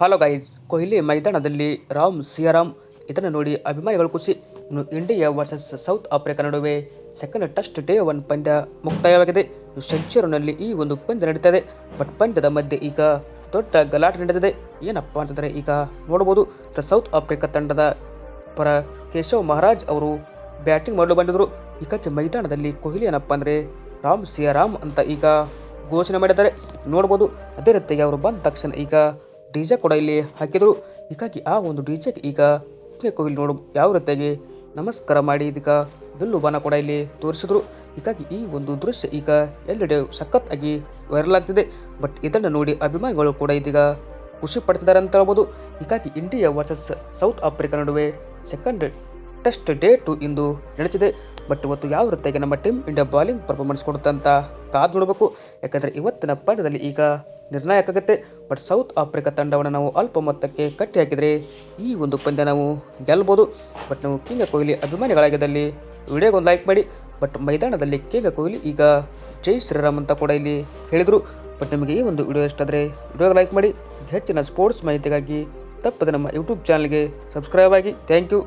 Hello guys, Kohli ಮೈದಾನದಲ್ಲಿ ರಾಮ್ ಸಿಯಾರಾಮ್, ಇದನ್ನು ನೋಡಿ ಅಭಿಮಾನಿಗಳು ಖುಷಿ. ಇನ್ನು ಇಂಡಿಯಾ ವರ್ಸಸ್ ಸೌತ್ ಆಫ್ರಿಕಾ ನಡುವೆ ಸೆಕೆಂಡ್ ಟೆಸ್ಟ್ ಡೇ ಒನ್ ಪಂದ್ಯ ಮುಕ್ತಾಯವಾಗಿದೆ. ಸೆಂಚುರಿನಲ್ಲಿ ಈ ಒಂದು ಪಂದ್ಯ ನಡೀತದೆ. ಬಟ್ ಪಂದ್ಯದ ಮಧ್ಯೆ ಈಗ ದೊಡ್ಡ ಗಲಾಟೆ ನಡೆದಿದೆ. ಏನಪ್ಪ ಅಂತಂದರೆ ಈಗ ನೋಡ್ಬೋದು ಸೌತ್ ಆಫ್ರಿಕಾ ತಂಡದ ಪರ ಕೇಶವ್ ಮಹಾರಾಜ್ ಅವರು ಬ್ಯಾಟಿಂಗ್ ಮಾಡಲು ಬಂದಿದ್ದರು ಈಗಕ್ಕೆ ಮೈದಾನದಲ್ಲಿ ಕೊಹ್ಲಿ ಏನಪ್ಪ ಅಂದರೆ ರಾಮ್ ಸಿಯಾರಾಮ್ ಅಂತ ಈಗ ಘೋಷಣೆ ಮಾಡಿದ್ದಾರೆ. ನೋಡ್ಬೋದು, ಅದೇ ರೀತಿಯಾಗಿ ಅವರು ಬಂದ ತಕ್ಷಣ ಈಗ ಡಿ ಜೆ ಕೂಡ ಇಲ್ಲಿ ಹಾಕಿದರು. ಹೀಗಾಗಿ ಆ ಒಂದು ಡಿ ಜೆಗೆ ಈಗ ಇಲ್ಲಿ ನೋಡು ಯಾವ ರೀತಿಯಾಗಿ ನಮಸ್ಕಾರ ಮಾಡಿ ಇದೀಗ ಬಿಲ್ಲು ಬಾಣ ಕೂಡ ಇಲ್ಲಿ ತೋರಿಸಿದ್ರು. ಹೀಗಾಗಿ ಈ ಒಂದು ದೃಶ್ಯ ಈಗ ಎಲ್ಲೆಡೆ ಸಖತ್ತಾಗಿ ವೈರಲ್ ಆಗ್ತಿದೆ. ಬಟ್ ಇದನ್ನು ನೋಡಿ ಅಭಿಮಾನಿಗಳು ಕೂಡ ಇದೀಗ ಖುಷಿ ಪಡ್ತಿದ್ದಾರೆ ಅಂತ ಹೇಳ್ಬೋದು. ಹೀಗಾಗಿ ಇಂಡಿಯಾ ವರ್ಸಸ್ ಸೌತ್ ಆಫ್ರಿಕಾ ನಡುವೆ ಸೆಕೆಂಡ್ ಟೆಸ್ಟ್ ಡೇ ಟು ಇಂದು ನಡೀತಿದೆ ಬಟ್ ಇವತ್ತು ಯಾವ ರೀತಿಯಾಗಿ ನಮ್ಮ ಟೀಮ್ ಇಂಡಿಯಾ ಬಾಲಿಂಗ್ ಪರ್ಫಾರ್ಮೆನ್ಸ್ ಕೊಡುತ್ತಂತ ಕಾದು ನೋಡಬೇಕು. ಯಾಕಂದರೆ ಇವತ್ತಿನ ಪಂದ್ಯದಲ್ಲಿ ಈಗ ನಿರ್ಣಾಯಕ ಆಗುತ್ತೆ. ಬಟ್ ಸೌತ್ ಆಫ್ರಿಕಾ ತಂಡವನ್ನು ನಾವು ಅಲ್ಪ ಮೊತ್ತಕ್ಕೆ ಕಟ್ಟಿ ಹಾಕಿದರೆ ಈ ಒಂದು ಪಂದ್ಯ ನಾವು ಗೆಲ್ಬೋದು. ಬಟ್ ನಾವು ಕಿಂಗ ಕೊಹ್ಲಿ ಅಭಿಮಾನಿಗಳಾಗಿದ್ದಲ್ಲಿ ವಿಡಿಯೋಗೊಂದು ಲೈಕ್ ಮಾಡಿ. ಬಟ್ ಮೈದಾನದಲ್ಲಿ ಕಿಂಗ ಕೊಹ್ಲಿ ಈಗ ಜೈ ಶ್ರೀರಾಮ್ ಅಂತ ಕೂಡ ಇಲ್ಲಿ ಹೇಳಿದರು. ಬಟ್ ನಿಮಗೆ ಈ ಒಂದು ವಿಡಿಯೋ ಇಷ್ಟ ವಿಡಿಯೋಗೆ ಲೈಕ್ ಮಾಡಿ. ಹೆಚ್ಚಿನ ಸ್ಪೋರ್ಟ್ಸ್ ಮಾಹಿತಿಗಾಗಿ ತಪ್ಪದೆ ನಮ್ಮ ಯೂಟ್ಯೂಬ್ ಚಾನಲ್ಗೆ ಸಬ್ಸ್ಕ್ರೈಬ್ ಆಗಿ. Thank you